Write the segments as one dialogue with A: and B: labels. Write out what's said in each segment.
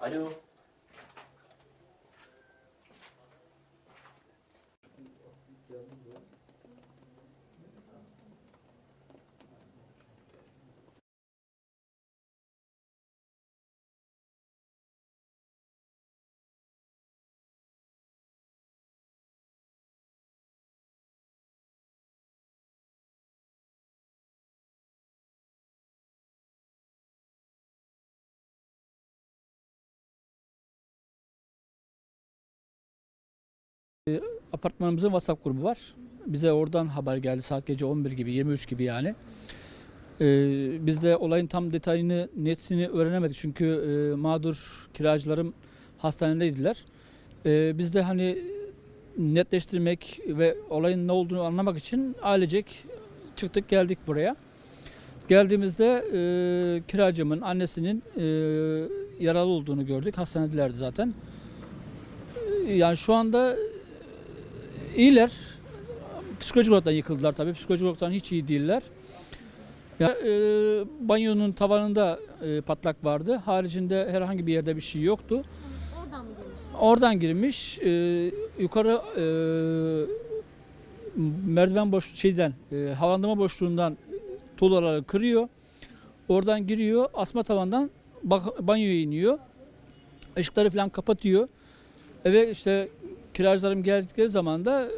A: Alo.
B: Apartmanımızın WhatsApp grubu var. Bize oradan haber geldi saat gece 11 gibi 23 gibi yani. Ee, biz de olayın tam detayını netini öğrenemedik çünkü e, mağdur kiracılarım hastanedeydiler. Ee, biz de hani netleştirmek ve olayın ne olduğunu anlamak için ailecek çıktık geldik buraya. Geldiğimizde e, kiracımın annesinin e, yaralı olduğunu gördük. Hastanedilerdi zaten. E, Yani şu anda İyiler. Psikolojik olarak da yıkıldılar tabii. Psikolojik olarak da hiç iyi değiller. Ya, e, banyonun tavanında e, patlak vardı. Haricinde herhangi bir yerde bir şey yoktu.
C: Oradan mı girmiş?
B: Oradan girmiş. e, yukarı e, merdiven boş şeyden e, havalandırma boşluğundan tuğlaları kırıyor. Oradan giriyor. Asma tavandan banyoya iniyor. Işıkları falan kapatıyor. Eve işte kiracılarım geldikleri zaman da e,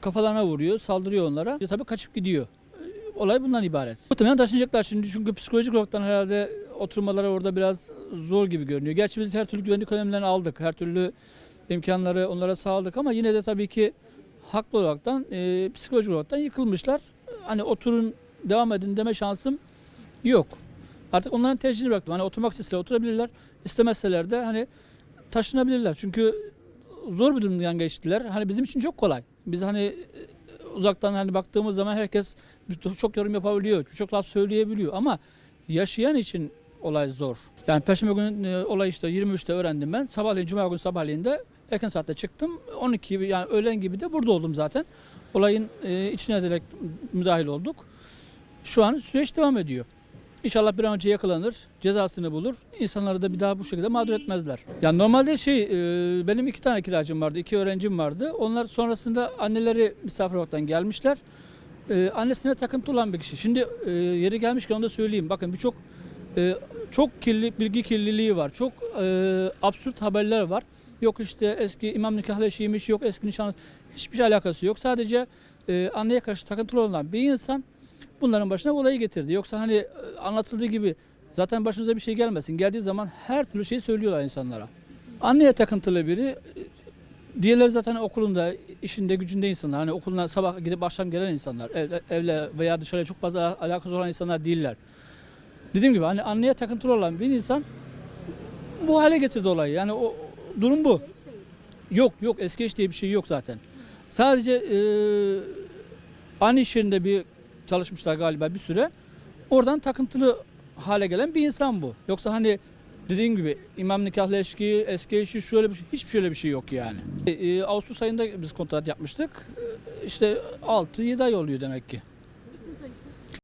B: kafalarına vuruyor, saldırıyor onlara. E, Tabii kaçıp gidiyor. E, Olay bundan ibaret. Muhtemelen taşınacaklar şimdi çünkü psikolojik olarak herhalde oturmaları orada biraz zor gibi görünüyor. Gerçi biz her türlü güvenlik önlemlerini aldık. Her türlü imkanları onlara sağladık ama yine de tabii ki haklı olaraktan e, psikolojik olaraktan yıkılmışlar. Hani oturun devam edin deme şansım yok. Artık onların tercihini bıraktım. Hani oturmak isteseler oturabilirler. İstemezseler de hani taşınabilirler. Çünkü zor bir durumdan geçtiler. Hani bizim için çok kolay. Biz hani e, uzaktan hani baktığımız zaman herkes çok yorum yapabiliyor, çok laf söyleyebiliyor ama yaşayan için olay zor. Yani Perşembe günü e, olay işte 23'te öğrendim ben. Sabahleyin Cuma günü sabahleyin de erken saatte çıktım. 12 gibi yani öğlen gibi de burada oldum zaten. Olayın e, içine direkt müdahil olduk. Şu an süreç devam ediyor. İnşallah bir an önce yakalanır, cezasını bulur. İnsanları da bir daha bu şekilde mağdur etmezler. Yani normalde şey, e, benim iki tane kiracım vardı, iki öğrencim vardı. Onlar sonrasında anneleri misafir olarak gelmişler. E, annesine takıntı olan bir kişi. Şimdi e, yeri gelmişken onu da söyleyeyim. Bakın birçok çok kirli bilgi kirliliği var. Çok absürt haberler var. Yok işte eski imam nikahleşiymiş, yok eski nişan hiçbir şey alakası yok. Sadece anneye karşı takıntılı olan bir insan bunların başına olayı getirdi. Yoksa hani e, anlatıldığı gibi zaten başınıza bir şey gelmesin. Geldiği zaman her türlü şeyi söylüyorlar insanlara. Anneye takıntılı biri, e, diğerleri zaten okulunda, işinde, gücünde insanlar. Hani okuluna sabah gidip akşam gelen insanlar. Ev, evle veya dışarıya çok fazla alakası olan insanlar değiller. Dediğim gibi hani anneye takıntılı olan bir insan bu hale getirdi olayı. Yani o durum bu.
C: Eş.
B: Yok yok eski iş diye bir şey yok zaten. Sadece e, aynı iş yerinde bir çalışmışlar galiba bir süre. Oradan takıntılı hale gelen bir insan bu. Yoksa hani dediğim gibi imam nikahlı eski, eski eşi şöyle bir şey, hiçbir şöyle bir şey yok yani. E, e, Ağustos ayında biz kontrat yapmıştık. E, işte 6-7 ay oluyor demek ki.